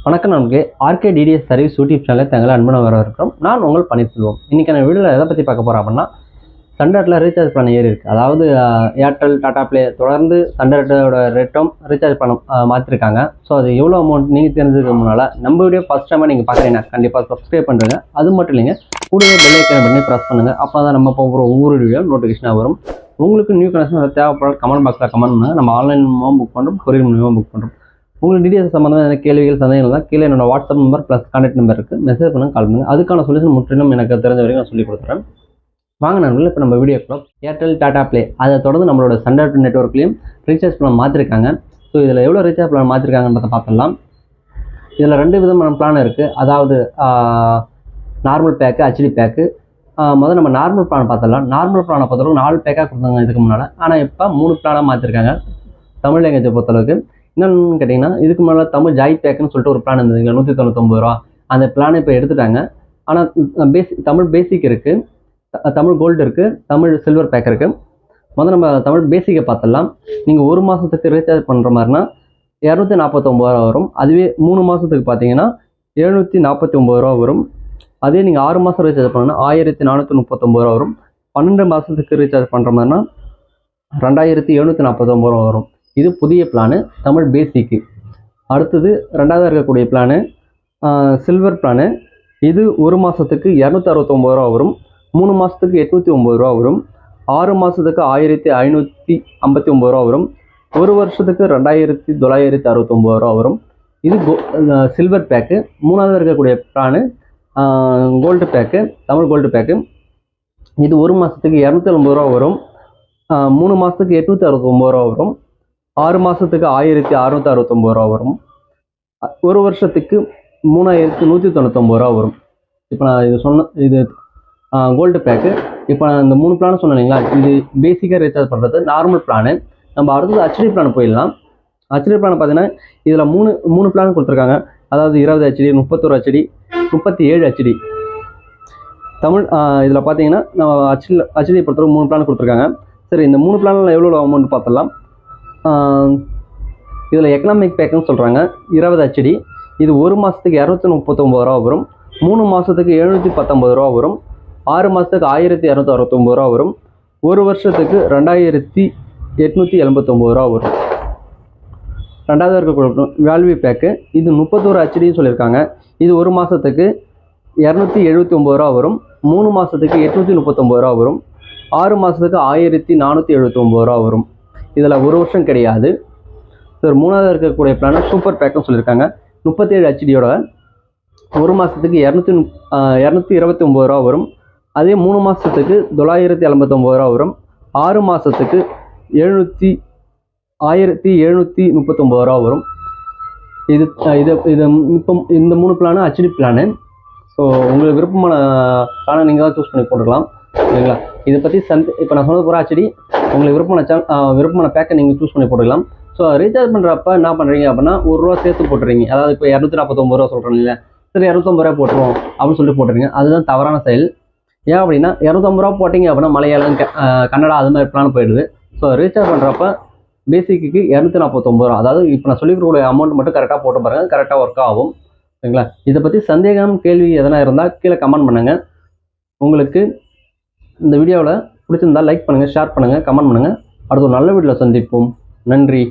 வணக்கம் நமக்கு RK TDS service YouTube சேனலில் தங்களை அன்பன வர நான் உங்கள் பன்னீர்செல்வம் இன்றைக்கான வீடியோவில் எதை பற்றி பார்க்க போகிறோம் அப்படின்னா சண்டர்ட்டில் ரீசார்ஜ் பண்ண ஏறி இருக்குது அதாவது ஏர்டெல் டாடா ப்ளே தொடர்ந்து சண்டர்ட்டோட ரேட்டும் ரீசார்ஜ் பண்ண மாற்றிருக்காங்க ஸோ அது எவ்வளோ அமௌண்ட் நீங்கள் தெரிஞ்சுக்க முன்னால் நம்ம வீடியோ ஃபஸ்ட் டைமாக நீங்கள் பார்க்குறீங்கன்னா கண்டிப்பாக சப்ஸ்கிரைப் பண்ணுறேங்க அது மட்டும் இல்லைங்க கூடவே பெல் பண்ணி ப்ரெஸ் பண்ணுங்கள் அப்போ தான் நம்ம போகிற ஒவ்வொரு வீடியோ நோட்டிஃபிகேஷனாக வரும். உங்களுக்கு நியூ கனெக்ஷன் தேவைப்பட கமெண்ட் பாக்ஸில் கமெண்ட் பண்ணுங்கள் நம்ம ஆன்லைன் மூலமாக புக் பண்ணுறோம் கொரியர் மூலமாக புக் பண்ணுறோம் உங்களுக்கு டீடைல்ஸ் சம்மந்தமாக எதனா கேள்விகள் சந்தேகங்கள் தான் கீழே என்னோட WhatsApp number plus contact number இருக்குது மெசேஜ் பண்ணுங்க கால் பண்ணுங்க. அதுக்கான சொல்யூஷன் முற்றிலும் எனக்கு தெரிஞ்ச வரைக்கும் நான் சொல்லி கொடுத்துறேன். வாங்க நண்பர்கள் இப்போ நம்ம video club Airtel Tata Play அதை தொடர்ந்து நம்மளோட சண்டர் நெட்ஒர்க்லேயும் ரீசார்ஜ் பிளான் மாற்றிருக்காங்க ஸோ இதில் எவ்வளோ ரீசார்ஜ் பிளான் மாற்றிருக்காங்கன்றத பார்த்துடலாம். இதில் ரெண்டு விதமான பிளான் இருக்குது அதாவது நார்மல் பேக்கு ஹெச்டி பேக்கு முதல்ல நம்ம நார்மல் பிளான் பார்த்துடலாம். நார்மல் பிளானை பொறுத்தளவுக்கு நாலு பேக்காக கொடுத்தாங்க இதுக்கு முன்னால். ஆனால் இப்போ மூணு பிளானாக மாற்றிருக்காங்க தமிழ் லாங்குவேஜை பொறுத்தளவுக்கு. என்னன்னு கேட்டிங்கன்னா இதுக்கு மேலே தமிழ் ஜாய் பேக்குன்னு சொல்லிட்டு ஒரு பிளான் இருந்ததுங்க. நூற்றி தொண்ணூத்தொம்பது ரூபா. அந்த பிளானை இப்போ எடுத்துட்டாங்க. ஆனால் பேசிக் தமிழ் பேசிக் இருக்குது தமிழ் கோல்டு இருக்குது தமிழ் சில்வர் பேக் இருக்குது முதல்ல நம்ம தமிழ் பேசிக்கை பார்த்துடலாம். நீங்கள் ஒரு மாதத்துக்கு ரீசார்ஜ் பண்ணுற மாதிரினா இரநூத்தி நாற்பத்தொம்பது ரூபா வரும். அதுவே மூணு மாதத்துக்கு பார்த்தீங்கன்னா எழுநூற்றி நாற்பத்தி ஒம்பது ரூபா வரும். அதே நீங்கள் ஆறு மாதம் ரீசார்ஜ் பண்ணணும்னா ஆயிரத்தி நானூற்றி முப்பத்தொம்பது ரூபா வரும். பன்னெண்டு மாதத்துக்கு ரீசார்ஜ் பண்ணுற மாதிரினா ரெண்டாயிரத்தி எழுநூற்றி நாற்பத்தொம்பது ரூபா வரும். இது புதிய பிளானு தமிழ் பேசிக்கு அடுத்தது ரெண்டாவது இருக்கக்கூடிய பிளானு சில்வர் பிளானு இது ஒரு மாதத்துக்கு இரநூத்தி அறுபத்தொம்பது ரூபா வரும். மூணு மாதத்துக்கு எட்நூற்றி ஒம்பது ரூபா வரும். ஆறு மாதத்துக்கு ஆயிரத்தி ஐநூற்றி ஐம்பத்தி ஒம்பது ரூபா வரும். ஒரு வருஷத்துக்கு ரெண்டாயிரத்தி தொள்ளாயிரத்தி அறுபத்தொம்பது ரூபா வரும். இது கோ சில்வர் பேக்கு மூணாவது இருக்கக்கூடிய plan gold pack Tamil gold pack இது ஒரு மாதத்துக்கு இரநூத்தி ஐம்பது ரூபா வரும். மூணு மாதத்துக்கு எட்நூற்றி அறுபத்தொம்பது ரூபா வரும். ஆறு மாதத்துக்கு ஆயிரத்தி அறுநூத்தி அறுபத்தொம்பது ரூபா வரும். ஒரு வருஷத்துக்கு மூணாயிரத்தி நூற்றி தொண்ணூத்தொம்பது ரூபா வரும். இப்போ நான் இது சொன்ன இது கோல்டு பேக்கு இப்போ நான் இந்த மூணு பிளான் சொன்னேன் இல்லைங்களா? இது பேசிக்காக ரீசார்ஜ் பண்ணுறது நார்மல் பிளானு நம்ம அடுத்தது ஹெச்டி பிளான் போயிடலாம். ஹெச்டி பிளான் பார்த்தீங்கன்னா இதில் மூணு மூணு பிளான் கொடுத்துருக்காங்க. அதாவது இருபது ஹெச்டி முப்பத்தொரு ஹெச்டி முப்பத்தி ஏழு ஹெச்டி தமிழ் இதில் பார்த்தீங்கன்னா நம்ம ஹச்டி ஹச்டி பொறுத்தவரை மூணு பிளான் கொடுத்துருக்காங்க. சரி இந்த மூணு பிளானில் எவ்வளோ அமௌண்ட் பார்த்துடலாம் இதில் எக்கனாமிக் பேக்குன்னு சொல்கிறாங்க இருபது ஹெச்டி இது ஒரு மாதத்துக்கு இரநூத்தி முப்பத்தொம்பது ரூபா வரும். மூணு மாதத்துக்கு எழுநூற்றி பத்தொம்பது ரூபா வரும். ஆறு மாதத்துக்கு ஆயிரத்தி இரநூத்தி அறுபத்தொம்பது ரூபா வரும். ஒரு வருஷத்துக்கு ரெண்டாயிரத்தி எட்நூற்றி எண்பத்தொம்பது ரூபா வரும். ரெண்டாவது இருக்கக்கூடிய வேல்வி பேக்கு இது முப்பத்தோரு ஹெச்டின்னு சொல்லியிருக்காங்க. இது ஒரு மாதத்துக்கு இரநூத்தி எழுபத்தி ஒம்பது ரூபா வரும். மூணு மாதத்துக்கு எட்நூற்றி முப்பத்தொம்பது ரூபா வரும். ஆறு மாதத்துக்கு ஆயிரத்தி நானூற்றி எழுபத்தி ஒம்பது ரூபா வரும். இதில் ஒரு வருஷம் கிடையாது. சார் மூணாவது இருக்கக்கூடிய பிளானை சூப்பர் பேக்னு சொல்லியிருக்காங்க. முப்பத்தேழு ஹெச்டியோட ஒரு மாதத்துக்கு இரநூத்தி இரநூத்தி இருபத்தி ஒம்பது ரூபா வரும். அதே மூணு மாதத்துக்கு தொள்ளாயிரத்தி ஐம்பத்தொம்பது ரூபா வரும். ஆறு மாதத்துக்கு எழுநூற்றி ஆயிரத்தி எழுநூற்றி முப்பத்தொம்பது ரூபா வரும். இது இது இது இப்போ இந்த மூணு பிளானு ஹெச்டி பிளானு ஸோ உங்களுக்கு விருப்பமான பிளானை நீங்கள் தான் சூஸ் பண்ணி போட்டுக்கலாம். சரிங்களா? இதை பற்றி சந்த் இப்போ நான் சொன்னது பூரா ஹெச்டி உங்களுக்கு விருப்பமான சேனல் விருப்பமான பேக்கை நீங்கள் சூஸ் பண்ணி போட்டுக்கலாம். ஸோ ரீசார்ஜ் பண்ணுறப்ப என்ன பண்ணுறீங்க அப்படின்னா ஒரு ரூபா சேர்த்து போட்டுறீங்க. அதாவது இப்போ இரநூத்தி நாற்பத்தொம்பது ரூபா சொல்கிறீங்க சரி இரநூத்தம்பது ரூபா போட்டுருவோம் அப்படின்னு சொல்லிட்டு போட்டுறீங்க அதுதான் தவறான செயல். ஏன் அப்படின்னா இரநூத்தம்பது ரூபா போட்டிங்க அப்படின்னா மலையாளம் க- கன்னடா அது மாதிரி பிளான் போயிடுது. ஸோ ரீசார்ஜ் பண்ணுறப்ப பேசிக்கு இரநூத்தி நாற்பத்தொம்பது ரூபா. அதாவது இப்போ நான் சொல்லிக்கிறக்கூடிய அமௌண்ட் மட்டும் கரெக்டாக போட்டு பாருங்கள் கரெக்டாக ஒர்க் ஆகும். சரிங்களா? இதை பற்றி சந்தேகம் கேள்வி எதனா இருந்தால் கீழே கமெண்ட் பண்ணுங்கள் உங்களுக்கு இந்த வீடியோவில் பிடிச்சிருந்தா லைக் பண்ணுங்கள் ஷேர் பண்ணுங்கள் கமெண்ட் பண்ணுங்கள் அடுத்த ஒரு நல்ல வீட்டில் சந்திப்போம். நன்றி.